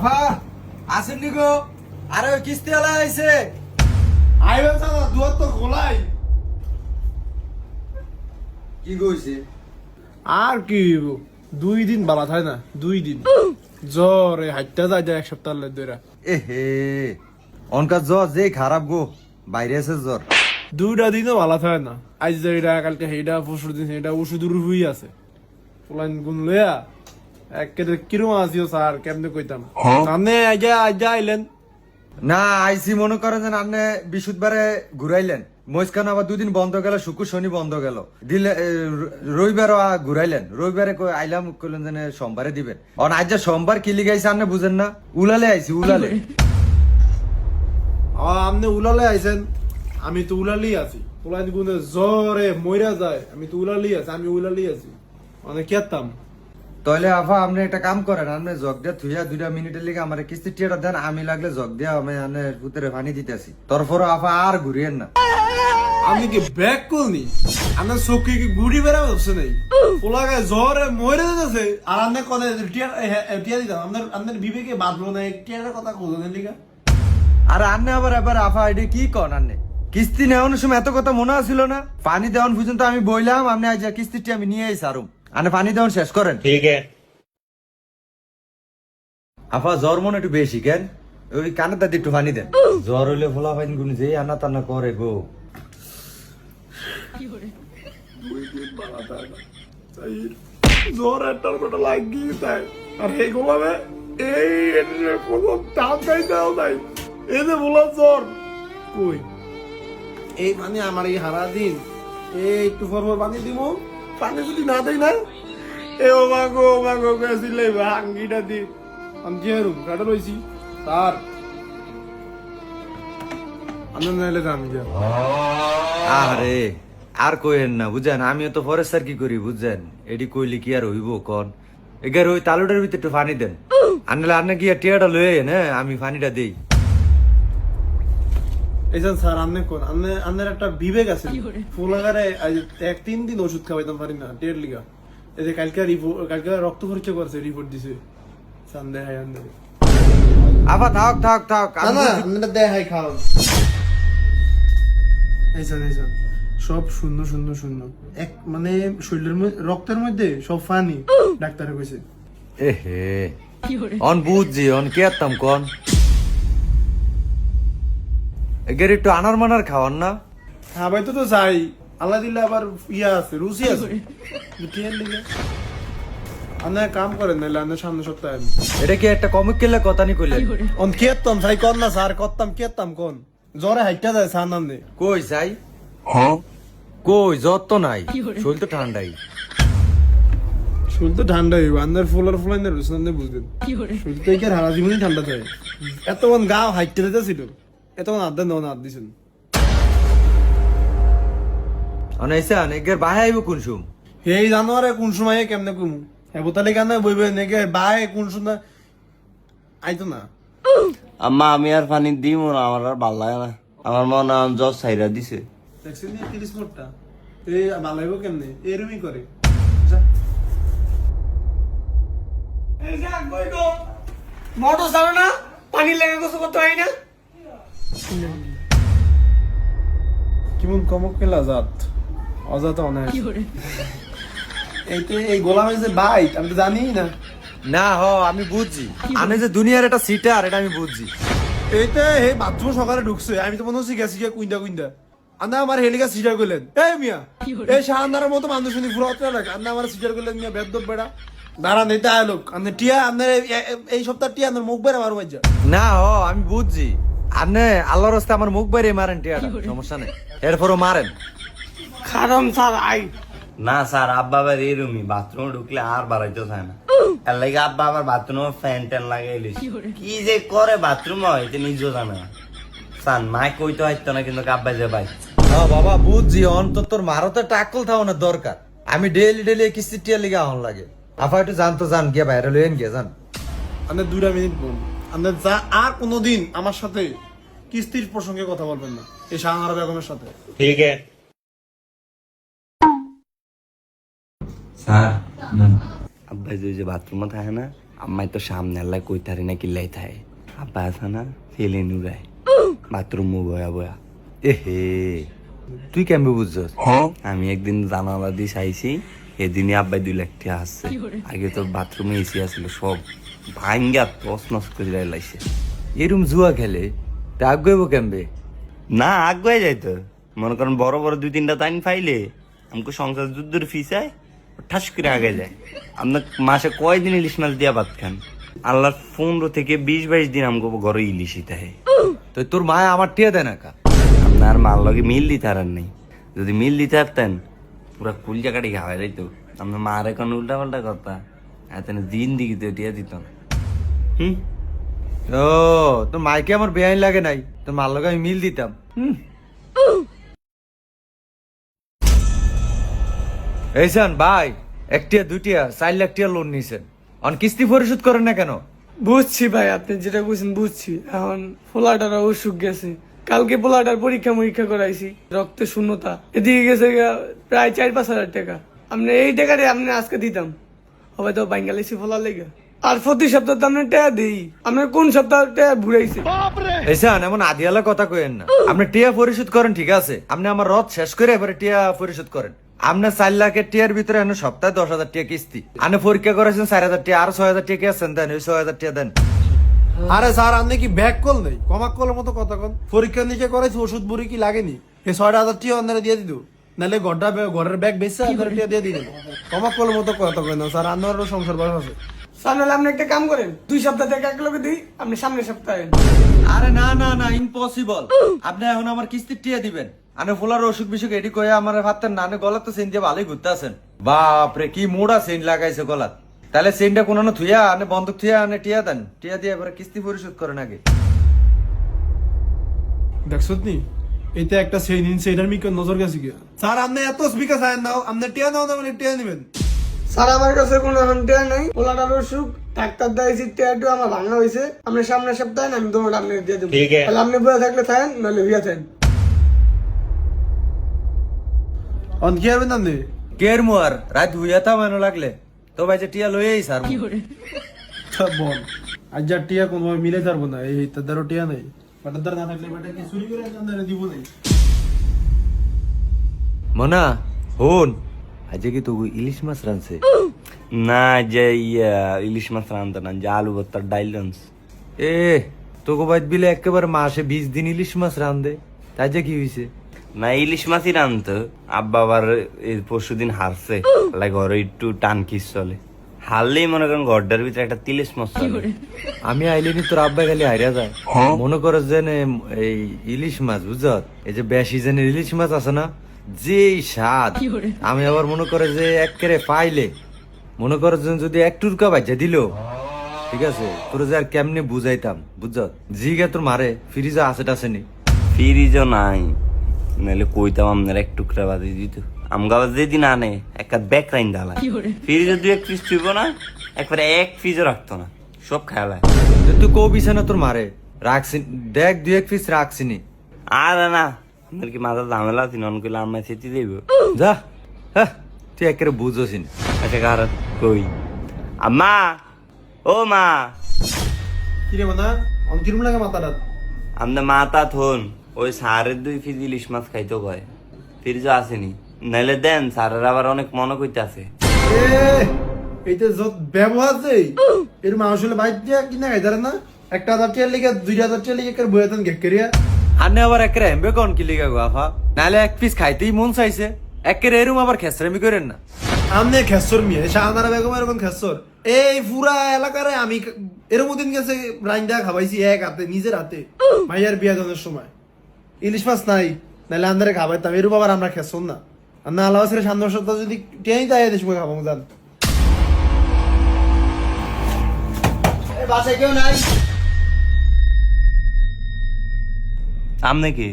আফা আসেননি গো? আরে ওই কিস্তি আলা আইছে। আইবেন সাদা দুয়ার তো খোলাই। কি কইছে? আর কি হইব? দুই দিন বালা থাকে না দুই দিন। জ্বরে হাইটটা যায় যায় এক সপ্তাহ ধরে এ হে অনকা জ্বর যে খারাপ গো বাইরে আছে জ্বর। দুইটা দিনও ভালো থাকে না। আজ যেটা কালকে সেইটা পরশু দিন সেইটা ওষুধ রুই আছে। ফুলাইন গুণ লইয়া একেবারে কিরম আছিও স্যার কেমনে কইতাম আইজা আইজা আইলেন। না আইসি মনে করেন যে আপনি বিশুদ্ধবারে ঘুরাইলেন মজখান আবার দুদিন বন্ধ গেল শুক্র শনি বন্ধ গেল। দিলে এ, র- রবিবারও আ ঘুরাইলেন রবিবারে আইলাম কইলেন যে সোমবারে দিবেন। অন আজ সোমবার কি লিগাইছে আপনি বুঝেন না? উলালে আইছি উলালে আপনি উলালে আইছেন। আমি তো উলালি আছি। ফুলাইন গুণে জ্বরে মইরা যায়। আমি তো উলালি আছি আমি উলালি আছি। মানে কেতাম তাহলে আফা আপনি একটা কাম করেন আপনি জগ দিয়ে থুইয়া দুইটা মিনিটের লিগে আমার কিস্তি টিয়াটা দেন আমি লাগলে জগ দিয়ে আমি আনে পুতরে পানি দিতেছি। তারপরও আফা আর ঘুরিয়েন না। আমি কি ব্যাক করনি আমার চোখে কি গুড়ি বেড়া হচ্ছে নাই পোলাকে জ্বরে মরে আর আপনার কথা টিয়া টিয়া দিতাম। আপনার আপনার বিবেকে বাঁধলো না টিয়ারের কথা খোঁজেন লিগা। আর আন্নে আবার এবার আফা আইডি কি কন আন্নে? কিস্তি নেওয়ানোর সময় এত কথা মনে ছিল না? পানি দেওয়ান পর্যন্ত আমি বইলাম আপনি আজ কিস্তিটি আমি নিয়ে আইস আনে পানি দেওয়ার শেষ করেন। ঠিক আপা আফা জ্বর মনে একটু বেশি কেন? ওই কানে দাদি একটু পানি দেন। জ্বর হইলে ফোলা পাইন গুনি যে আনা তানা করে গো। জ্বর একটার কোটা লাগিয়ে তাই আর এই গোলামে এই তাই দাও তাই এই যে বলা জ্বর কই? এই পানি আমার এই হারা দিন এই একটু ফরফর পানি দিব। পানি যদি না দেই না? এ ও ও গেছিলে ভাঙ্গিটা দি। আমি কি কাটা রইছি তার নাইলে আমি যা আরে আর কইেন না, বুঝেন? আমিও তো ফরেস্টার কি করি বুঝছেন এডি কইলি কি আর হইব, কন? এগার ওই তালুটার ভিতরে একটু পানি দেন। আনলে কি আর টিয়াটা লয়ে হ্যাঁ? আমি পানিটা দেই। এইজন স্যার কোন? একটা বিবেক আছে। ফুলাগারে আজ এক তিন দিন ওষুধ খাওয়াইতাম পারি না ডেড় লিগা। এই যে কালকে রিপোর্ট কালকে রক্ত পরীক্ষা করছে রিপোর্ট দিছে। আন্দে আফা থাক থাক থাক। না হাই খাওয়ান এইজন এইজন সব শূন্য শূন্য শূন্য। এক মানে শরীরের মধ্যে রক্তের মধ্যে সব ফানি ডাক্তারে কইছে। এহে। অন বুঝছি অন কে আত্তাম কন। এগের একটু আনার মানার খাওয়ান না। খাবাই তো তো চাই আল্লাহ দিলে আবার ইয়া আছে রুচি আছে। কেন লিগে আপনার কাম করেন নাহলে আপনার সামনে সপ্তাহে আমি এটা কি একটা কমিক কেলে কথা নি কইলেন অন কেতাম ভাই কর না স্যার করতাম কেতাম কোন। জ্বরে হাইটা যায় স্যার নাম কই যাই? কই জ্বর তো নাই। শরীর তো ঠান্ডাই। শরীর তো ঠান্ডা হইব আন্দার ফুলার ফুলাই না রুসন আপনি বুঝবেন শরীর তো একে হারা জীবনই ঠান্ডা থাকে এতক্ষণ গা হাইটে এতক্ষণ আড্ডা নেওয়া আড দিছেন অনাইসান এগের বাহে আইব কোন সুম? এই জানোয়ারে কোন সময় কেমনে কুমু? এবতালি কানে বইবে নেকে বাই কোন সময় আইতো না। আম্মা আমি আর পানি দিব না আমার আর ভালো লাগে না। আমার মনে হয় জ্বর সাইরা দিছে। দেখছেন নি তিরিশ মোটটা এই বালাইব কেমনে? এরমই করে। মোটর চালো না? পানি লেগে গোসল করতে হয় না? কেমন কমক পেলা জাত অজাত অনেক এইতে এই গোলামের যে বাইক আমি তো জানি না। না হ আমি বুঝছি আমি যে দুনিয়ার একটা সিটার এটা আমি বুঝছি এইতে বাথরুম সকালে ঢুকছে আমি তো মনে হচ্ছে গেছি গিয়ে কুইন্দা কুইন্দা। আন্দা আমার হেলিকা সিটার করলেন। এই মিয়া এই শাহানদারের মতো মানুষ শুনি ফুরাত রাখ। আন্দা আমার সিটার করলেন মিয়া বেদ বেড়া দাঁড়ান এই তাই লোক আপনি টিয়া আপনার এই- সপ্তাহ টিয়া আপনার মুখ বেড়ে মারো না হ আমি বুঝছি আপনি আল্লাহর রাস্তায় আমার মুখ বাইরে মারেন টিয়াটা সমস্যা নেই। এরপরও মারেন। খারাম স্যার আই। না স্যার আব্বা আবার এরমই বাথরুমে ঢুকলে আর বাড়াইতে চায় না। এর লাগে আব্বা আবার বাথরুমে ফ্যান ট্যান লাগাই লিস কি যে করে বাথরুমে হইতে নিজেও জানে না। স্যার মা কইতে হইতো না কিন্তু আব্বা যে ভাই। হ্যাঁ বাবা বুঝছি অন্তত তোর মারতে টাকল থাকানোর দরকার। আমি ডেলি ডেলি কিস্তি টিয়া লিগে আহন লাগে। আফা একটু জানতো জান গিয়ে বাইরে লইন গিয়ে জান। আপনার দুটা মিনিট বোন আপনার যা আর কোনোদিন আমার সাথে কিস্তির প্রসঙ্গে কথা বলবেন না এই শাহানারা বেগমের সাথে। ঠিক আছে। স্যার আব্বা যে যে বাথরুমে থাকে না আম্মাই তো সামনে আল্লাহ কইতারি না কিল্লাই থাকে আব্বা আছে না ফেলে নুরায়। বাথরুম বয়া বয়া। এ হে তুই কেমবে বুঝছস? আমি একদিন জানালা দিয়ে চাইছি এদিনই আব্বাই দুই লাখ টাকা আসছে আগে তো বাথরুমে এসি আসছিল সব ভাঙ্গা তস নস করে লাইছে। এরম জুয়া খেলে তা আগ্রহ কেমবে? না আগে যাইতো মনে করেন বড় বড় দুই তিনটা টাইম ফাইলে আমাকে সংসার যুদ্ধের ফিসায় ঠাস করে আগে যায়। আপনার মাসে কয়দিন ইলিশ মাছ দিয়া ভাত খান? আল্লাহ পনেরো থেকে বিশ বাইশ দিন আমাকে ঘরে ইলিশই থাকে তো তোর মায় আমার টিয়া দেয় না কা? আপনার মার লগে মিল দিতে আর নেই। যদি মিল দিতে পারতেন পুরা কুল জায়গাটি খাওয়াই যাইতো আপনার মার এখন উল্টা পাল্টা কথা এত দিন দিকে তো টিয়া দিত হুম ও তোর মাইকে আমার বেআইন লাগে নাই তো মার লগে আমি মিল দিতাম। হুম? এইসান ভাই একটিয়া দুইটিয়া চার লাখ টিয়া লোন নিছেন। অন কিস্তি পরিশোধ করেন না কেন? বুঝছি ভাই আপনি যেটা বুঝছেন বুঝছি। এখন পোলাটার অসুখ গেছে। কালকে পোলাটার পরীক্ষা মরীক্ষা করাইছি, রক্তে শূন্যতা। এদিকে গেছে প্রায় চার পাঁচ হাজার টাকা। আপনি এই টাকাটা আপনি আজকে দিতাম। হবে তো বাঙ্গালিসি ফোলা লেগে। আর প্রতি সপ্তাহ তো আপনার টাকা দিই। কোন সপ্তাহ টাকা ঘুরাইছে এইসান এমন আদিয়ালা কথা কইেন না। আপনি টিয়া পরিশোধ করেন, ঠিক আছে। আপনি আমার রথ শেষ করে এবারে টিয়া পরিশোধ করেন। আপনার চার লাখের টিয়ার ভিতরে এনে সপ্তাহে দশ হাজার টিয়া কিস্তি। আপনি পরীক্ষা করেছেন, চার হাজার টিয়া, আর ছয় হাজার টিয়া কি আছেন দেন, ওই ছয় হাজার টিয়া দেন। আরে স্যার আপনি কি ব্যাক কল নেই? কমাক কলের মতো কথা কন। পরীক্ষা করাইছি ওষুধ বুড়ি কি লাগেনি? এই ছয়টা হাজার টিয়া দিয়ে দিত। নাহলে ঘরটা ঘরের ব্যাগ বেচছে আপনারা টিয়া দিয়ে দিলেন কমাক কলের মতো না স্যার আপনারও সংসার বয়স আছে। স্যার নাহলে আপনি একটা কাম করেন দুই সপ্তাহ থেকে এক লোকে দিই আপনি সামনের সপ্তাহে আরে না না না ইম্পসিবল আপনি এখন আমার কিস্তি টিয়া দিবেন। আনে ফুলার অসুখ বিসুখ এটি কয়ে আমার ভাবতেন না গলা তো সেন দিয়ে ভালোই ঘুরতে আছেন। বাপরে কি মোড়া সেন লাগাইছে গলাত। তাহলে সেনটা কোনো থুইয়া আনে বন্ধক থুইয়া আনে টিয়া দেন। টিয়া দিয়ে এবারে কিস্তি পরিশোধ করেন আগে। দেখছ নি এটা একটা সেই দিন সেইটার মিকে নজর গেছে কি স্যার আপনি এত স্পিকার চায় নাও আপনি টিয়া নাও না মানে টিয়া নেবেন। স্যার আমার কাছে কোনো এখন টেয়া নাই। পোলাটার অসুখ ডাক্তার দিয়েছি টেয়াটু আমার ভাঙা হয়েছে আপনি সামনের সপ্তাহে না আমি তোমার আপনি দিয়ে দেবো। তাহলে আপনি বয়ে থাকলে থাকেন নাহলে ভিয়া থাকেন। অন কি হবেন আপনি কের মুয়ার? রাত হুইয়া তা মানো লাগলে। তো ভাই যে টিয়া লইয়েই স্যার বল আজ যা টিয়া কোনোভাবে মিলে পারব না এই তাদেরও টিয়া নেই। না থাকলে বাটা কি চুরি করে দিব নাই? মনা হন আজকে কি তো ইলিশ মাছ রানছে না যে ইলিশ মাছ রান্ধতে না যে আলু ভর্তার ডাইল রান্ধছে। এ তোকে বাইত বিলে একেবারে মাসে বিশ দিন ইলিশ মাছ রান্ধে তাই যে কি হয়েছে না ইলিশ মাছই রান্ধতো আব্বা আবার এই পরশু দিন হারছে। লাইক ঘরে একটু টান কিস চলে। হারলেই মনে করেন ঘরটার ভিতরে একটা তিলিশ মাছ চলে। আমি আইলিনি তোর আব্বা খালি হারিয়া যায়। মনে করো যে এই ইলিশ মাছ বুঝত এই যে বেশি জেনের ইলিশ মাছ আছে না যে স্বাদ। আমি আবার মনে করে যে একেরে পাইলে মনে করো যে যদি এক টুরকা বাজা দিল ঠিক আছে? তোর যে আর কেমনে বুঝাইতাম বুঝত জিগে তোর মারে ফ্রিজে আছে টাসেনি ফ্রিজও নাই। নাহলে কইতাম আপনার এক টুকরা বাদি দিত। আমগা যেদিন আনে একটা ব্যাগ রাইন ডালা ফ্রিজে দুই এক পিস তুইব না একবারে এক পিসও রাখতো না। সব খেলায় তুই কবিছে না তোর মারে রাখছি দেখ দুই এক পিস রাখছিনি আর না আপনার কি মাথা ঝামেলা আছে? নন কইলে আমার সেটি দেব যা হ্যাঁ তুই একেবারে বুঝোসিনি আচ্ছা কার কই? আম্মা! ও মা! কি রে মানা অন কিরম লাগে মাথাটা। আমাদের মাথা থন। ওই সারের দুই ফিজ ইলিশ মাছ খাইতো কয়। ফ্রিজও আসেনি। নাইলে দেন সারের আবার অনেক মনে কইতে আছে এইটা যত ব্যবহার যে এর মানুষ হলে বাইর দিয়া কিনা খাইতারে না। একটা হাজার লিগে হাজার লিগে গেক করিয়া। আনে আবার একেরে হেমবে কন কি লিগা নাহলে এক পিস খাইতেই মন চাইছে। একেরে এরম আবার খেসরামি করেন না। আমনে খেসর মিয়া শাহানারা বেগম এরকম খেসর। এই পুরা এলাকারে আমি এরকম দিন গেছে রাইন্দা খাবাইছি এক হাতে নিজের হাতে। মাইয়ার বিয়া দানের সময়। ইলিশ মাছ নাই নাহলে আন্দারে খাবাইতাম এরকম আবার আমরা খেসর না। আর না আল্লাহ ছেড়ে সামনের সপ্তাহ যদি টিয়াই দেয় এদের সময় খাব জান। বাসায় কেউ নাই? আমনে কি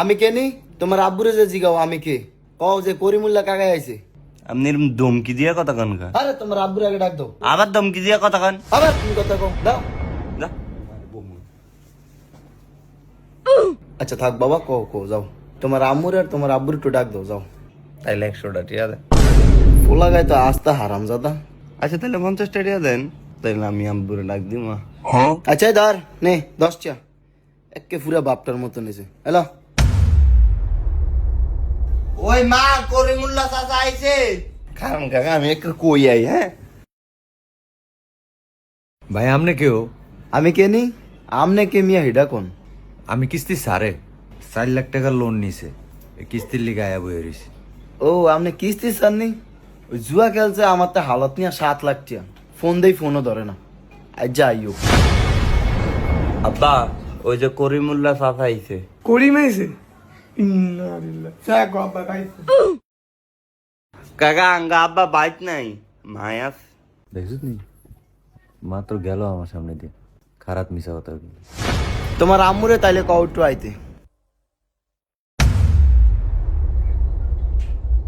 আমি কেনি তোমার আব্বুরে যে জিগাও আমি কে? কও যে করিমুল্লা কাকাই আইছে। আপনি ধমকি দিয়া কথা কন কা আরে তোমার আব্বুরে আগে ডাক দাও। আবার ধমকি দিয়া কথা কন। আবার তুমি কথা কও দাও। আচ্ছা থাক বাবা কও কও যাও। তোমার আম্মুর আর তোমার আব্বুর একটু ডাক দাও যাও। তাইলে একশোটা টিয়া দেন। পোলা গায়ে তো আস্তা হারাম জাদা আচ্ছা তাহলে পঞ্চাশটা টিয়া দেন। তাইলে আমি আব্বুরে ডাক দিই মা। আচ্ছা এই ধর নে দশ চা একে পুরা বাপটার মতো নিছে। হ্যালো ওই মা করিমুল্লা চাচা আইছে। খারাম কাকা আমি একটু কই আই হ্যাঁ? ভাই আমনে কেউ? আমি কে নি? আমনে কে মিয়া হিডা কোন? আমি কিস্তি সারে। চার লাখ টাকার লোন নিছে। কিস্তির লিগে আয়া বই রয়েছি ও আপনি কিস্তি সারনি? ওই জুয়া খেলছে আমার তো হালত নিয়ে সাত লাখ টিয়া। ফোন দেই ফোনও ধরে না। আজ যাইও আব্বা ওই যে করিমুল্লা চাচা আইছে। করি মাইছে ইন্নালিল্লাহ যাক আব্বা খাইছে কাকা আঙ্গা আব্বা বাইক নাই। মায়াস দেখছিস নি? মাত্র গেল আমার সামনে দিয়ে। খারাপ মিশা কথা। তোমার আম্মুরে তাইলে কউটু আইতে।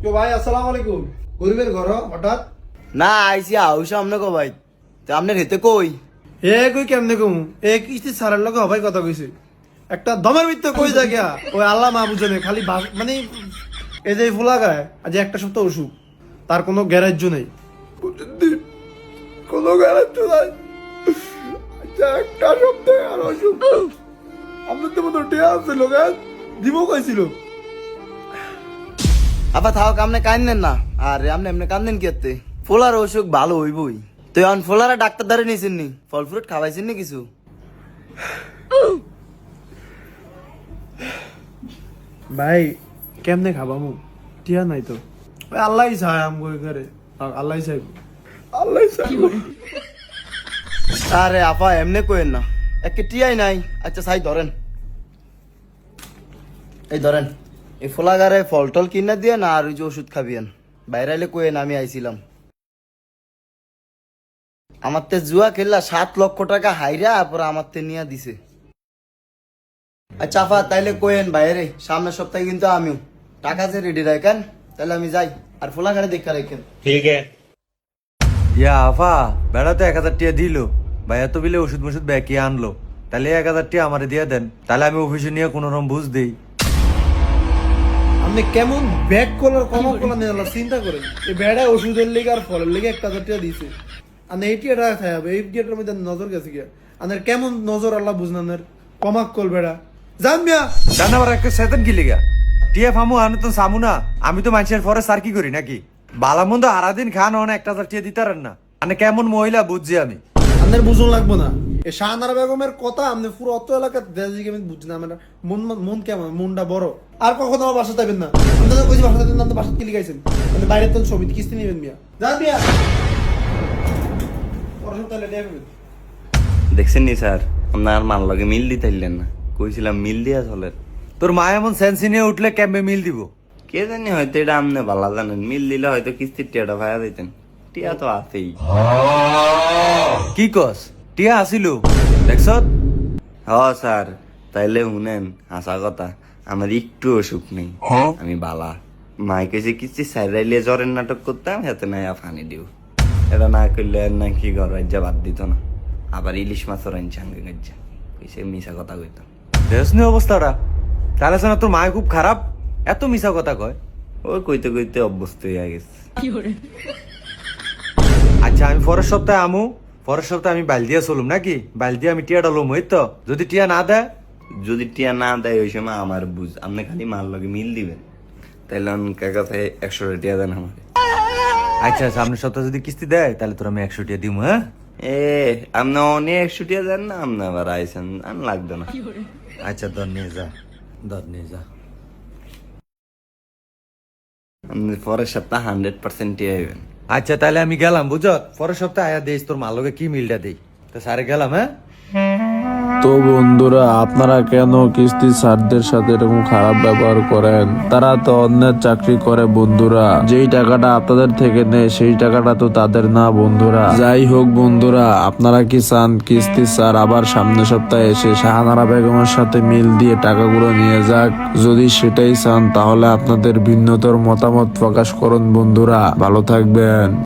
কেউ ভাই আসসালামু আলাইকুম। গরিবের ঘর হঠাৎ? না আইসি আউস আমনে কো ভাই। তা আমনে হেতে কই? এ কই কেমনে কম? এ কিস্তি সারের লগে হবাই কথা কইছে। একটা দমের ভিতরে কই জায়গা ওই আল্লাহ মা বুঝে খালি মানে এই যে ফুলা গায় আজ একটা সপ্তাহ অসুখ। তার কোনো গ্যারেজ নেই। কোনো গ্যারেজ নাই। একটা সপ্তাহে আর অসুখ আপনার তো মতো টিয়া আছে লোক। দিব কইছিল। আবার কান্দেন না। আরে আমনে এমনি কান্দেন কি এতে? ফোলার অসুখ ভালো হইবই। তো এখন ফোলারা ডাক্তার দ্বারে নিয়েছেন নি ফল ফ্রুট খাওয়াইছেন নি কিছু? ভাই কেমনে খাবামু টিয়া নাই তো। আল্লাহ চায় আম করে আল্লাহ চাইব। আল্লাহ চাইব। আরে আপা এমনি কইেন না। একে টিয়াই নাই। আচ্ছা সাই ধরেন। এই ধরেন এই ফোলাগারে ফল টল কিনে দিয়ে না আর ওই যে ওষুধ খাবিয়েন। বাইরে আইলে কইেন আমি আইছিলাম। আমার তে জুয়া খেললা সাত লক্ষ টাকা হাইরা পরে আমার তে নিয়ে দিছে। আচ্ছা আফা তাইলে কইেন বাইরে সামনের সপ্তাহে কিন্তু আমিও। টাকা যে রেডি রাখেন তাহলে আমি যাই। আর ফোলাগারে দেখা রাখেন। ইয়া আফা বেড়াতে এক হাজার টিয়া দিল। ভাইয়া তো বিলে ওষুধ মষুধ ব্যাকি আনলো? তাহলে এক হাজার টিয়া আমার দিয়ে দেন তাহলে আমি অফিসে নিয়ে কোনো রকম বুঝ দিই। আপনি কেমন ব্যাগ কলার কমা কলা নিয়ে আল্লাহ চিন্তা করেন। এই বেড়া ওষুধের লেগে আর ফলের লেগে একটা হাজার টাকা দিয়েছে আর এই টিয়াটা খাই হবে এই টিয়াটার মধ্যে নজর গেছে গিয়া। আনের কেমন নজর আল্লাহ বুঝনানের কমাক কল বেড়া জান মিয়া। জান আবার একটা সেতন কি লিগা? টিয়া ফামু আনু তো সামু না আমি তো মানুষের পরে সার কি করি নাকি? বালা মন্দ হারাদিন খান অনেক একটা হাজার টিয়া দিতারেন না। মানে কেমন মহিলা বুঝছি আমি। আপনার বুঝুন লাগবো না। এই শাহনারা বেগমের কথা আপনি পুরো অত এলাকা দেশি আমি বুঝছি না আমার মন মন কেমন? মনটা বড়। আর কখনো আমার বাসা যাবেন না। আপনাদের কইছি বাসা যাবেন না আপনি বাসা কি লিখাইছেন? আপনি বাইরে তো ছবি, কিস্তি নেবেন মিয়া। যান মিয়া। নেবেন। দেখছেন নি স্যার? আপনার মার লাগে মিল দিতেলেন না। কইছিলাম মিল দিয়া চলে। তোর মা এমন সেন্সি নিয়ে উঠলে ক্যাম্পে মিল দিব? কে জানি হয়তো এটা আমনে ভালো জানেন। মিল দিলে হয়তো কিস্তির টিয়াটা ভাইয়া দিতেন। টিয়া তো আছেই। কি কস? টিয়া আসিল দেখছ হ স্যার। তাইলে শুনেন হাসা কথা আমার একটু অসুখ নেই। আমি বালা। মাই কেছে কিস্তি সাইরাইলে জ্বরের নাটক করতাম হাতে নাই ফানি দিও। এটা না করলে আর না কি ঘর রাজ্যা বাদ দিত না। আবার ইলিশ মাছের আনছে সঙ্গে গাজ্জা কইছে মিশা কথা কইতাম। দেখছনি অবস্থাটা? তাহলে শোনা তোর মা খুব খারাপ। এত মিশা কথা কয়। ওই কইতে কইতে অভ্যস্ত হয়ে গেছে। আচ্ছা আমি পরের সপ্তাহে আমু। পরের সপ্তাহে আমি বাইল দিয়া চলুম নাকি? বাইল দিয়ে আমি টিয়াটা লম হই তো। যদি টিয়া না দেয়? যদি টিয়া না দেয় ওই সময় আমার বুঝ আপনি খালি মার লগে মিল দিবেন। তাইলে আমি কাকা থেকে একশো টিয়া দেন আমার আচ্ছা সামনের সপ্তাহে যদি কিস্তি দেয় তাহলে তোর আমি একশো টিয়া দিব হ্যাঁ? এ আপনি অনেক একশো টিয়া দেন না আপনি আবার আইসেন আর লাগবে না। আচ্ছা দর নিয়ে যা দর নিয়ে যা। আপনি পরের সপ্তাহ হান্ড্রেড পার্সেন্ট টিয়া হইবেন আচ্ছা তাহলে আমি গেলাম বুঝত পরের সপ্তাহে আয়া দিস তোর মালকে কি মিলটা দেই? তো সারে গেলাম হ্যাঁ? তো বন্ধুরা, আপনারা কেন কিস্তি স্যারদের সাথে এরকম খারাপ ব্যবহার করেন? তারা তো অন্যের চাকরি করে বন্ধুরা। যেই টাকাটা আপনাদের থেকে নেয়, সেই টাকাটা তো তাদের না বন্ধুরা। যাই হোক বন্ধুরা, আপনারা কি চান কিস্তি স্যার আবার সামনের সপ্তাহে এসে শাহানারা বেগমের সাথে মিল দিয়ে টাকাগুলো নিয়ে যাক? যদি সেটাই চান, তাহলে আপনাদের ভিন্নতর মতামত প্রকাশ করুন বন্ধুরা। ভালো থাকবেন।